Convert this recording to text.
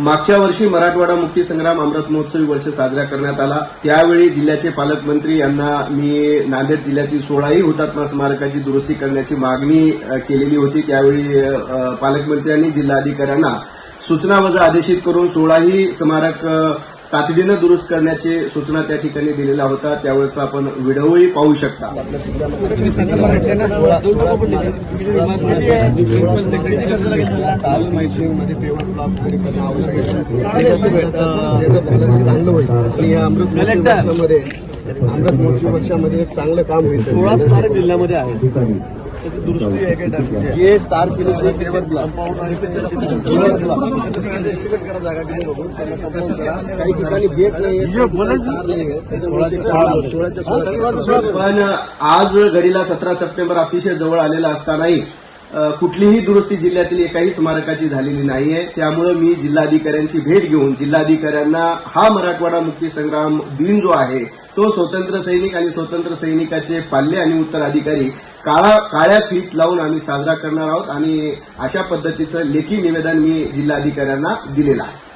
मागच्या वर्षी मराठवाडा मुक्ती संग्राम अमृत महोत्सवी वर्ष साजरा करण्यात आला. त्यावेळी जिल्ह्याचे पालकमंत्री यांना मी नांदेड जिल्ह्यातील सोळाही हुतात्मा स्मारकाची दुरुस्ती करण्याची मागणी केलेली होती. त्यावेळी पालकमंत्र्यांनी जिल्हाधिकाऱ्यांना सूचना वजा आदेशित करून सोळाही स्मारक तातडीनं दुरुस्त करण्याची सूचना त्या ठिकाणी दिलेला होता त्यावेळेचा आपण व्हिडिओही पाहू शकता. अमृत महोत्सवी वर्षामध्ये एक चांगलं काम होईल. सोळा स्मारक जिल्ह्यामध्ये आहे. जे तार काही ठिकाणी गेट नाही पण आज घडीला सतरा सप्टेंबर अतिशय जवळ आलेला असतानाही कुठलीही दुरुस्ती जिल्ह्यातील एकाही स्मारकाची झालेली नाहीये. त्यामुळे मी जिल्हाधिकाऱ्यांची भेट घेऊन जिल्हाधिकाऱ्यांना हा मराठवाडा मुक्तीसंग्राम दिन जो आहे तो स्वतंत्र सैनिक आणि स्वतंत्र सैनिकाचे पाल्य आणि उत्तराधिकारी काळा काळ्या फीत लावून आम्ही साजरा करणार आहोत आणि अशा पद्धतीचं लेखी निवेदन मी जिल्हाधिकाऱ्यांना दिलेलं आहे.